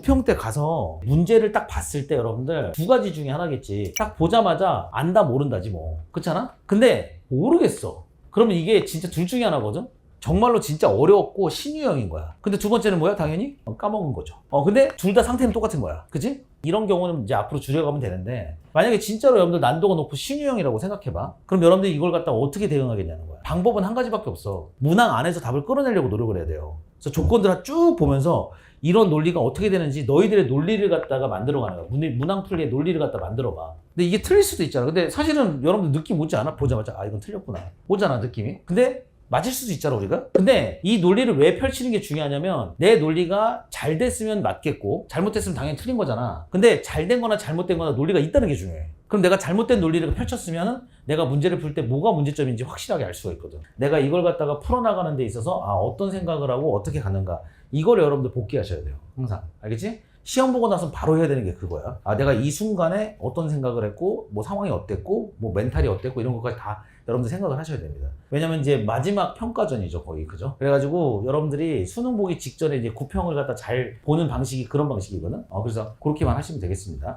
9평 때 가서 문제를 딱 봤을 때 여러분들 두 가지 중에 하나겠지. 딱 보자마자 안다 모른다지 뭐. 그렇잖아? 근데 모르겠어. 그러면 이게 진짜 둘 중에 하나거든? 정말로 진짜 어려웠고 신유형인 거야. 근데 두 번째는 뭐야? 당연히 어, 까먹은 거죠. 어 근데 둘 다 상태는 똑같은 거야. 그지? 이런 경우는 이제 앞으로 줄여가면 되는데 만약에 진짜로 여러분들 난도가 높은 신유형이라고 생각해봐. 그럼 여러분들이 이걸 갖다가 어떻게 대응하겠냐는 거야. 방법은 한 가지밖에 없어. 문항 안에서 답을 끌어내려고 노력을 해야 돼요. 그래서 조건들을 쭉 보면서 이런 논리가 어떻게 되는지 너희들의 논리를 갖다가 만들어가는 거야. 문- 문항 풀이의 논리를 갖다 만들어봐. 근데 이게 틀릴 수도 있잖아. 근데 사실은 여러분들 느낌 오지 않아? 보자마자 아 이건 틀렸구나. 오잖아 느낌이. 근데 맞을 수도 있잖아 우리가. 근데 이 논리를 왜 펼치는 게 중요하냐면 내 논리가 잘 됐으면 맞겠고 잘못됐으면 당연히 틀린 거잖아. 근데 잘 된 거나 잘못된 거나 논리가 있다는 게 중요해. 그럼 내가 잘못된 논리를 펼쳤으면 내가 문제를 풀 때 뭐가 문제점인지 확실하게 알 수가 있거든. 내가 이걸 갖다가 풀어나가는 데 있어서 아 어떤 생각을 하고 어떻게 가는가 이걸 여러분들 복귀하셔야 돼요. 항상 알겠지? 시험 보고 나서 바로 해야 되는 게 그거야. 아 내가 이 순간에 어떤 생각을 했고 뭐 상황이 어땠고 뭐 멘탈이 어땠고 이런 것까지 다 여러분들 생각을 하셔야 됩니다. 왜냐면 이제 마지막 평가전이죠, 거의 그죠? 그래가지고 여러분들이 수능 보기 직전에 이제 구평을 갖다 잘 보는 방식이 그런 방식이거든. 어, 그래서 그렇게만 하시면 되겠습니다.